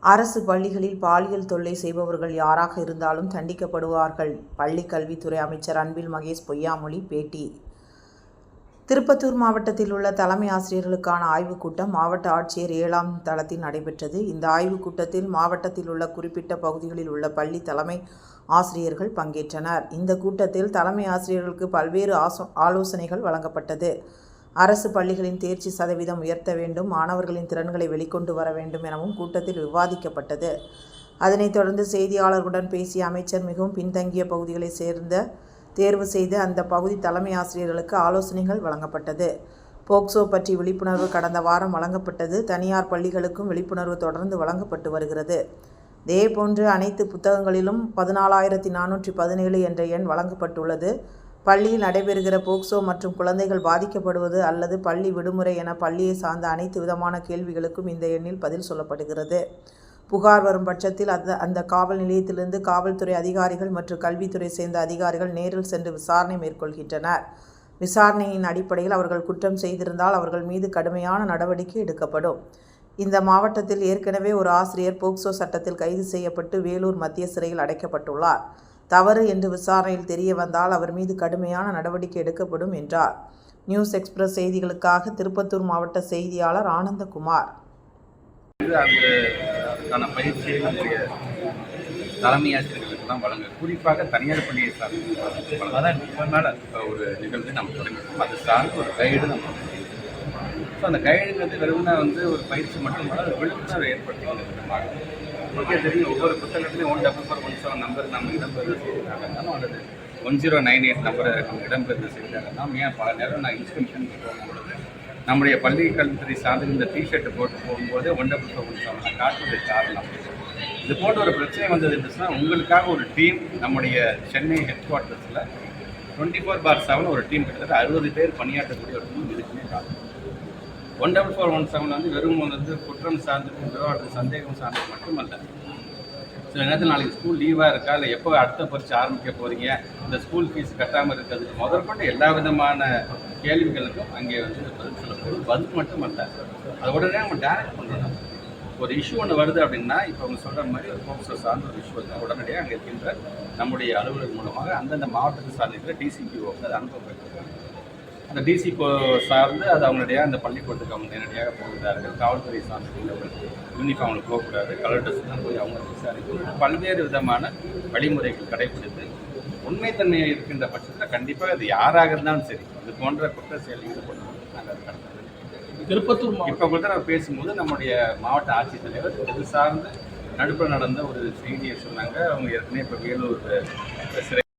அரசு பள்ளிகளில் பாலியல் தொல்லை செய்பவர்கள் யாராக இருந்தாலும் தண்டிக்கப்படுவார்கள். பள்ளி கல்வித்துறை அமைச்சர் அன்பில் மகேஷ் பொய்யாமொழி பேட்டி. திருப்பத்தூர் மாவட்டத்தில் உள்ள தலைமை ஆசிரியர்களுக்கான ஆய்வுக் கூட்டம் மாவட்ட ஆட்சியர் ஏழாம் தளத்தில் நடைபெற்றது. இந்த ஆய்வுக் கூட்டத்தில் மாவட்டத்தில் உள்ள குறிப்பிட்ட பகுதிகளில் உள்ள பள்ளி தலைமை ஆசிரியர்கள் பங்கேற்றனர். இந்த கூட்டத்தில் தலைமை ஆசிரியர்களுக்கு பல்வேறு ஆசோ ஆலோசனைகள் வழங்கப்பட்டது. அரசு பள்ளிகளின் தேர்ச்சி சதவீதம் உயர்த்த வேண்டும் மாணவர்களின் திறன்களை வெளிக்கொண்டு வர வேண்டும் எனவும் கூட்டத்தில் விவாதிக்கப்பட்டது. அதனைத் தொடர்ந்து செய்தியாளர்களுடன் பேசிய அமைச்சர் மிகவும் பின்தங்கிய பகுதிகளைச் சேர்ந்த தேர்வு செய்து அந்த பகுதி தலைமை ஆசிரியர்களுக்கு ஆலோசனைகள் வழங்கப்பட்டது. போக்சோ பற்றி விழிப்புணர்வு கடந்த வாரம் வழங்கப்பட்டது. தனியார் பள்ளிகளுக்கும் விழிப்புணர்வு தொடர்ந்து வழங்கப்பட்டு வருகிறது. இதேபோன்று அனைத்து புத்தகங்களிலும் பதினாலாயிரத்தி நானூற்றி பதினேழு என்ற எண் வழங்கப்பட்டுள்ளது. பள்ளியில் நடைபெறுகிற போக்சோ மற்றும் குழந்தைகள் பாதிக்கப்படுவது அல்லது பள்ளி விடுமுறை என பள்ளியை சார்ந்த அனைத்து விதமான கேள்விகளுக்கும் இந்த எண்ணில் பதில் சொல்லப்படுகிறது. புகார் வரும் பட்சத்தில் அந்த அந்த காவல் நிலையத்திலிருந்து காவல்துறை அதிகாரிகள் மற்றும் கல்வித்துறை சேர்ந்த அதிகாரிகள் நேரில் சென்று விசாரணை மேற்கொள்கின்றனர். விசாரணையின் அடிப்படையில் அவர்கள் குற்றம் செய்திருந்தால் அவர்கள் மீது கடுமையான நடவடிக்கை எடுக்கப்படும். இந்த மாவட்டத்தில் ஏற்கனவே ஒரு ஆசிரியர் போக்சோ சட்டத்தில் கைது செய்யப்பட்டு வேலூர் மத்திய சிறையில் அடைக்கப்பட்டுள்ளார். தவறு என்று விசாரணையில் தெரிய வந்தால் அவர் மீது கடுமையான நடவடிக்கை எடுக்கப்படும் என்றார். நியூஸ் எக்ஸ்பிரஸ் செய்திகளுக்காக திருப்பத்தூர் மாவட்ட செய்தியாளர் ஆனந்தகுமார். அந்த பயிற்சியை நம்முடைய தலைமை ஆசிரியர்களுக்கு தான் வழங்க குறிப்பாக தனியார் பள்ளியை சார்ந்து அதான் இப்போ மேலே ஒரு நிகழ்வு நம்ம தொடங்கியிருக்கோம். அது சார்ந்து ஒரு கைடு நம்ம ஸோ அந்த கைடுங்கிறது வெறும்னா வந்து ஒரு பயிற்சி மட்டுமல்ல அது விழிப்புணர்வு ஏற்படுத்துவது ஓகே உங்களுக்கே தெரியும் ஒவ்வொரு புத்தகத்துலையும் one double four one seven number நம்ம இடம்பெறுது செய்திருக்காங்க அல்லது ஒன் ஜீரோ நைன் எயிட் நம்பரை நம்ம இடம்பெறுது செய்திருக்காங்க ஏன் பல நேரம் நான் இன்ஸ்கிரிப்ஷன் போகும்பொழுது நம்முடைய பள்ளி கல்வித்துறை சார்ந்து இந்த டிஷர்ட் போட்டு போகும்போது one double four one seven காட்டுவதற்கு காரணம். இது போன்ற ஒரு பிரச்சனை வந்தது இருந்துச்சுன்னா உங்களுக்காக ஒரு டீம் நம்முடைய சென்னை ஹெட் குவார்ட்டர்ஸில் டுவெண்ட்டி ஃபோர் பார் செவன் ஒரு டீம் கிட்டத்தட்ட அறுபது பேர் பணியாற்றக்கூடிய ஒரு டீம் இதுக்குமே காரணம். One double four one seven வந்து வெறும் வந்து குற்றம் சார்ந்தது விவகாரத்து சந்தேகம் சார்ந்தது மட்டுமல்ல. சில நேரத்தில் நாளைக்கு ஸ்கூல் லீவாக இருக்கா இல்லை எப்போ அடுத்த பரிச்சு ஆரம்பிக்க போகிறீங்க இந்த ஸ்கூல் ஃபீஸ் கட்டாமல் இருக்கிறது முதற்கொண்டு எல்லா விதமான கேள்விகளுக்கும் அங்கே வந்து பதில் சொல்லப்படும். பதில் மட்டும் அல்ல அதை உடனே நம்ம டேரக்ட் பண்ணணும் ஒரு இஷ்யூ ஒன்று வருது அப்படின்னா இப்போ அவங்க சொல்கிற மாதிரி ஒரு போக்சோ சார்ந்த ஒரு இஷ்யூ வந்து உடனடியாக அங்கே இருக்கின்ற நம்முடைய அலுவலர் மூலமாக அந்தந்த மாவட்டத்தை சார்ந்திருக்கிற டிசிபிஓக்கு அதை அனுப்பப்பட்டிருக்காங்க அந்த டிசிபோ சார்ந்து அது அவங்களுடைய அந்த பள்ளிக்கூடத்துக்கு அவங்க நேரடியாக போகிறார்கள். காவல்துறை சார்ந்தவர்கள் யூனிஃபார்மில் போகக்கூடாது. கலர் ட்ரெஸ் தான் போய் அவங்க விசாரிக்கணும். பல்வேறு விதமான வழிமுறைகள் கடைபிடித்து உண்மைத்தன்மை இருக்கின்ற பட்சத்தில் கண்டிப்பாக அது யாராக இருந்தாலும் சரி இது போன்ற குற்ற செயல் ஈடுபடணும். நாங்கள் அது கடத்தது திருப்பத்தூர் இப்போ கூட நம்ம பேசும்போது நம்முடைய மாவட்ட ஆட்சித்தலைவர் இது சார்ந்து நடுப்புற நடந்த ஒரு செய்தியை சொன்னாங்க. அவங்க ஏற்கனவே இப்போ வேலூர் சிறை